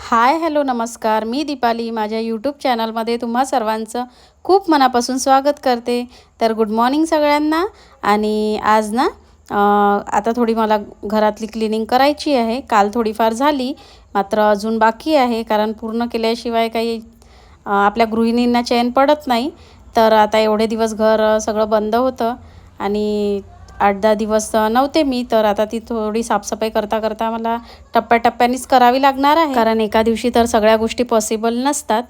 Hi hello नमस्कार. मी दीपाली. माझ्या YouTube चॅनलमध्ये तुम्हा सर्वांचं खूप मनापासून स्वागत करते. तर गुड मॉर्निंग सगळ्यांना. आणि आज ना आता थोडी मला घरातली क्लिनिंग करायची आहे. काल थोडीफार झाली मात्र अजून बाकी आहे कारण पूर्ण केल्याशिवाय काही आपल्या गृहिणींना चैन पडत नाही. तर आता एवढे दिवस घर सगळं बंद होतं आणि आठ दहा दिवस नव्हते मी तर आता ती थोडी साफसफाई करता करता मला टप्प्याटप्प्यानेच करावी लागणार आहे. कारण एका दिवशी तर सगळ्या गोष्टी पॉसिबल नसतात.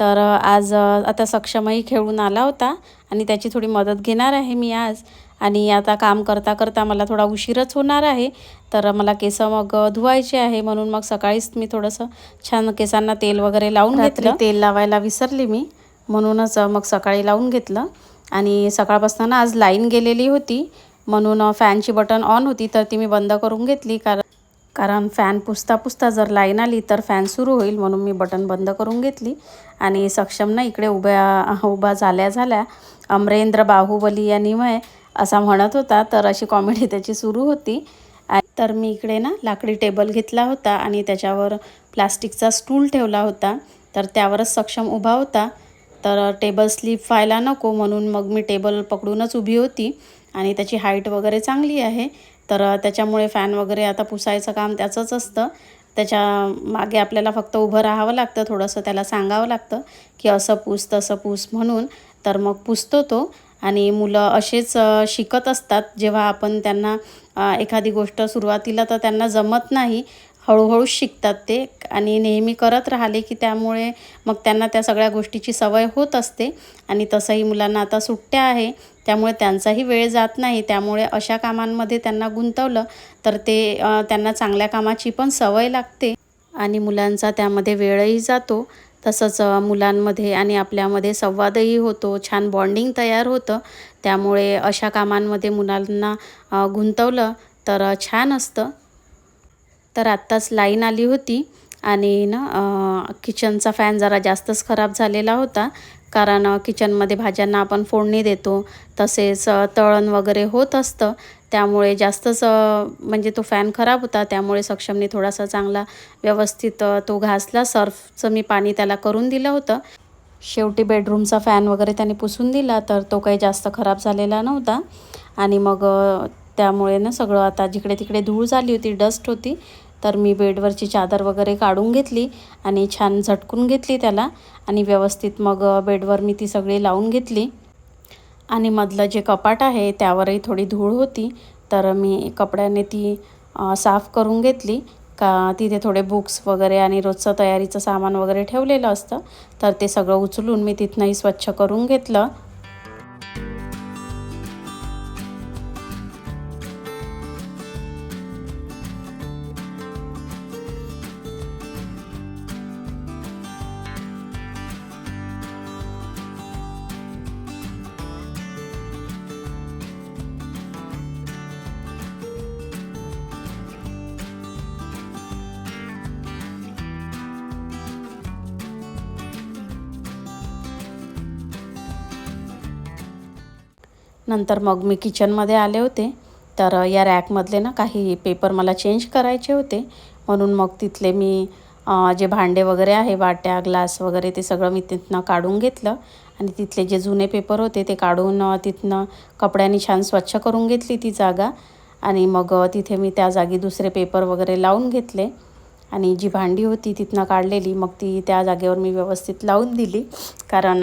तर आज आता सक्षमही खेळून आला होता आणि त्याची थोडी मदत घेणार आहे मी आज. आणि आता काम करता करता मला थोडा उशीरच होणार आहे. तर मला केस मग धुवायचे आहे म्हणून मग सकाळीच मी थोडंसं छान केसांना तेल वगैरे लावून घेतलं. तेल लावायला विसरली मी. म्हणूनच मग सकाळी लावून घेतलं. आणि सकाळपासून आज लाईन गेलेली होती. म्हणून फॅनची बटन ऑन होती तर ती मी बंद करून घेतली. कारण कारण फॅन पुसता पुसता जर लाईन आली तर फॅन सुरू होईल. म्हणून मी बटन बंद करून घेतली. आणि सक्षम ना इकडे उभ्या उभा झाल्या झाल्या. अमरेंद्र बाहुबली या निमय असा म्हणत होता तर अशी कॉमेडी त्याची सुरू होती. तर मी इकडे ना लाकडी टेबल घेतला होता आणि त्याच्यावर प्लास्टिकचा स्टूल ठेवला होता. तर त्यावरच सक्षम उभा होता. तर टेबल स्लिप व्हायला नको म्हणून मग मी टेबल पकडूनच उभी होती. आणि त्याची हाईट वगैरे चांगली आहे. तर त्याच्यामुळे फॅन वगैरे आता पुसायचं काम त्याचंच असतं. त्याच्यामागे आपल्याला फक्त उभं राहावं लागतं थोडंसं त्याला सांगावं लागतं की असं पूस तसं पूस म्हणून. तर मग पुसतो तो. आणि मुलं असेच शिकत असतात. जेव्हा आपण त्यांना एखादी गोष्ट सुरुवातीला तर त्यांना जमत नाही. हळूहळू शिकतात ते आणि नेहमी करत राहिले की त्यामुळे मग त्यांना त्या सगळ्या गोष्टीची सवय होत असते. आणि तसंही मुलांना आता सुट्ट्या आहे त्यामुळे त्यांचाही वेळ जात नाही. त्यामुळे अशा कामांमध्ये त्यांना गुंतवलं तर ते त्यांना चांगल्या कामाची पण सवय लागते आणि मुलांचा त्यामध्ये वेळही जातो. तसंच मुलांमध्ये आणि आपल्यामध्ये संवादही होतो छान बॉन्डिंग तयार होतं. त्यामुळे अशा कामांमध्ये मुलांना गुंतवलं तर छान असतं. तर आत्ताच लाईन आली होती आणि ना किचनचा फॅन जरा जास्तच खराब झालेला होता. कारण किचनमध्ये भाज्यांना आपण फोडणी देतो. तसेच तळण वगैरे होत असतं. त्यामुळे जास्तच म्हणजे तो फॅन खराब होता. त्यामुळे सक्षमने थोडासा चांगला व्यवस्थित तो घासला. सर्फचं मी पाणी त्याला करून दिलं होतं. शेवटी बेडरूमचा फॅन वगैरे त्याने पुसून दिला तर तो काही जास्त खराब झालेला नव्हता. आणि मग त्यामुळे ना सगळं आता जिकडे तिकडे धूळ झाली होती डस्ट होती तर मी बेडवरची चादर वगैरे काढून घेतली आणि छान झटकून घेतली त्याला आणि व्यवस्थित मग बेडवर मी ती सगळी लावून घेतली. आणि मधलं जे कपाट आहे त्यावरही थोडी धूळ होती तर मी कपड्याने ती साफ करून घेतली. का तिथे थोडे बुक्स वगैरे आणि रोजचं तयारीचं सामान वगैरे ठेवलेलं असतं तर ते सगळं उचलून मी तिथनंही स्वच्छ करून घेतलं. नंतर मग मी किचनमध्ये आले होते. तर या रॅकमधले ना काही पेपर मला चेंज करायचे होते. म्हणून मग तिथले मी जे भांडे वगैरे आहे वाट्या ग्लास वगैरे ते सगळं मी तिथनं काढून घेतलं. आणि तिथले जे जुने पेपर होते ते काढून तिथनं कपड्यांनी छान स्वच्छ करून घेतली ती जागा. आणि मग तिथे मी त्या जागी दुसरे पेपर वगैरे लावून घेतले. आणि जी भांडी होती तिथनं काढलेली मग ती त्या जागेवर मी व्यवस्थित लावून दिली. कारण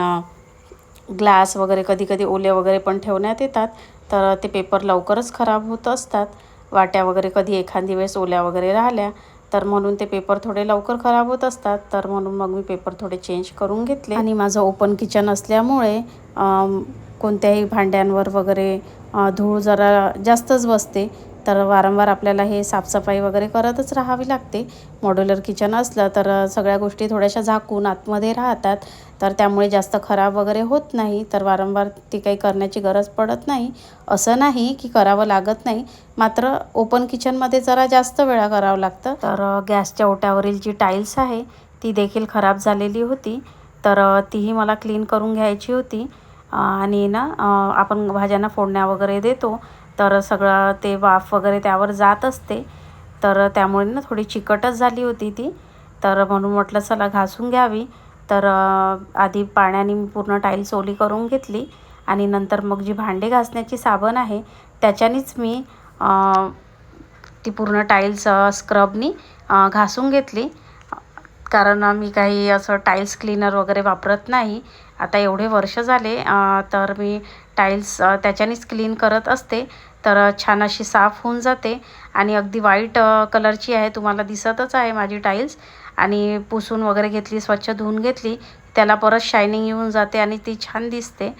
ग्लास वगैरे कधी कधी ओले वगैरे पण ठेवण्यात येतात. तर ते पेपर लवकरच खराब होत असतात. वाट्या वगैरे कधी एखादी वेळेस ओल्या वगैरे राहिल्या तर म्हणून ते पेपर थोडे लवकर खराब होत असतात. तर म्हणून मग मी पेपर थोडे चेंज करून घेतले. आणि माझं ओपन किचन असल्यामुळे कोणत्याही भांड्यांवर वगैरे धूळ जरा जास्तच बसते. तर वारंवार आपल्याला हे साफसफाई वगैरे करतच राहावी लागते. मॉड्युलर किचन असलं तर सगळ्या गोष्टी थोड्याशा झाकून आतमध्ये राहतात. तर त्यामुळे जास्त खराब वगैरे होत नाही. तर वारंवार ती काही करण्याची गरज पडत नाही. असं नाही की करावं लागत नाही. मात्र ओपन किचनमध्ये जरा जास्त वेळा करावं लागतं. तर गॅसच्या ओट्यावरील जी टाईल्स आहे ती देखील खराब झालेली होती. तर तीही मला क्लीन करून घ्यायची होती. आणि ना आपण भाज्यांना फोडण्या वगैरे देतो. तर सगळं ते वाफ वगैरे त्यावर जात असते. तर त्यामुळे ना थोडी चिकटच झाली होती ती. तर म्हणून म्हटलं चला घासून घ्यावी. तर आधी पाण्याने मी पूर्ण टाईल्स ओली करून घेतली आणि नंतर मग जी भांडे घासण्याची साबण आहे त्याच्यानेच मी ती पूर्ण टाईल्स स्क्रबनी घासून घेतली. कारण मी काही असं टाईल्स क्लीनर वगैरे वापरत नाही. आता एवढे वर्ष झाले तर मी टाईल्स त्याच्यानेच क्लीन करत असते. तर छान अशी साफ होऊन जाते. आणि अगदी वाईट कलरची आहे तुम्हाला दिसतच आहे माझी टाईल्स आणि पुसून वगैरे घेतली स्वच्छ धुवून घेतली त्याला परत शायनिंग येऊन जाते आणि ती छान दिसते.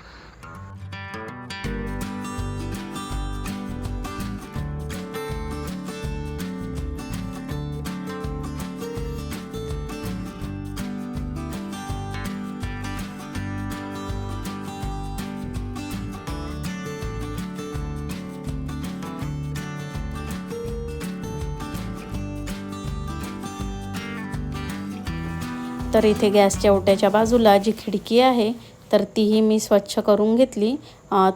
तर इथे गॅसच्या ओट्याच्या बाजूला जी खिडकी आहे तर तीही मी स्वच्छ करून घेतली.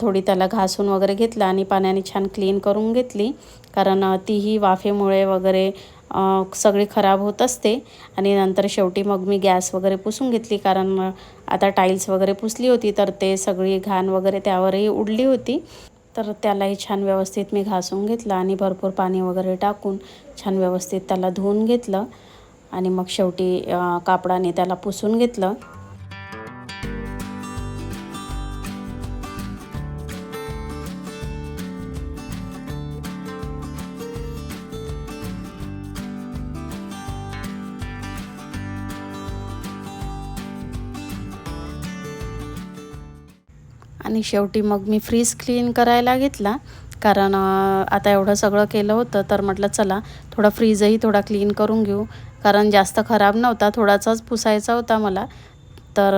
थोडी त्याला घासून वगैरे घेतलं आणि पाण्याने छान क्लीन करून घेतली. कारण तीही वाफेमुळे वगैरे सगळी खराब होत असते. आणि नंतर शेवटी मग मी गॅस वगैरे पुसून घेतली. कारण आता टाईल्स वगैरे पुसली होती तर ते सगळी घाण वगैरे त्यावरही उडली होती. तर त्यालाही छान व्यवस्थित मी घासून घेतलं आणि भरपूर पाणी वगैरे टाकून छान व्यवस्थित त्याला धुवून घेतलं. आणि मग शेवटी कापडाने त्याला पुसून घेतलं. आणि शेवटी मग मी फ्रीज क्लीन करायला घेतला. कारण आता एवढं सगळं केलं होतं तर म्हटलं चला थोडा फ्रीजही थोडा क्लीन करून घेऊ. कारण जास्त खराब नव्हता थोडासाच पुसायचा होता मला. तर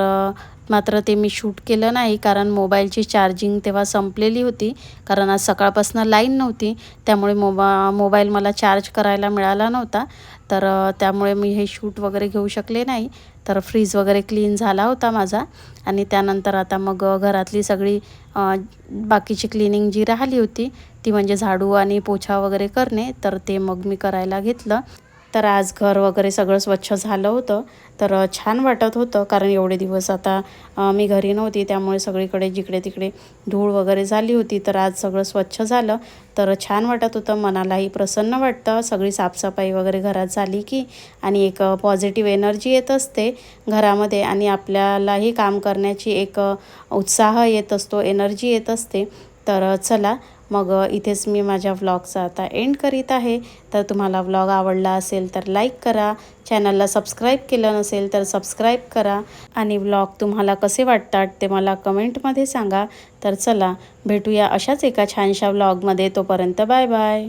मात्र ते मी शूट केलं नाही कारण मोबाईलची चार्जिंग तेव्हा संपलेली होती. कारण आज सकाळपासून लाईन नव्हती त्यामुळे मोबा मोबाईल मला चार्ज करायला मिळाला नव्हता. तर त्यामुळे मी हे शूट वगैरे घेऊ शकले नाही. तर फ्रीज वगैरे क्लीन झाला होता माझा. आणि त्यानंतर आता मग घरातली सगळी बाकीची क्लिनिंग जी राहिली होती ती म्हणजे झाडू आणि पोछा वगैरे करणे तर ते मग मी करायला घेतलं. तर आज घर वगैरे सगळं स्वच्छ झालं होतं. तर छान वाटत होतं कारण एवढे दिवस आता मी घरी नव्हती. त्यामुळे सगळीकडे जिकडे तिकडे धूळ वगैरे झाली होती. तर आज सगळं स्वच्छ झालं. तर छान वाटत होतं. मनालाही प्रसन्न वाटतं. सगळी साफसफाई वगैरे घरात झाली की आणि एक पॉझिटिव्ह एनर्जी येत असते घरामध्ये आणि आपल्यालाही काम करण्याची एक उत्साह येत असतो. एनर्जी येत असते. तर चला मग इथेच मी माझ्या व्लॉगचा आता एंड करीत आहे. तर तुम्हाला व्लॉग आवडला असेल तर लाईक करा. चॅनलला सबस्क्राईब केलं नसेल तर सबस्क्राईब करा. आणि व्लॉग तुम्हाला कसे वाटतात ते मला कमेंटमध्ये सांगा. तर चला भेटूया अशाच एका छानशा व्लॉगमध्ये तोपर्यंत बाय बाय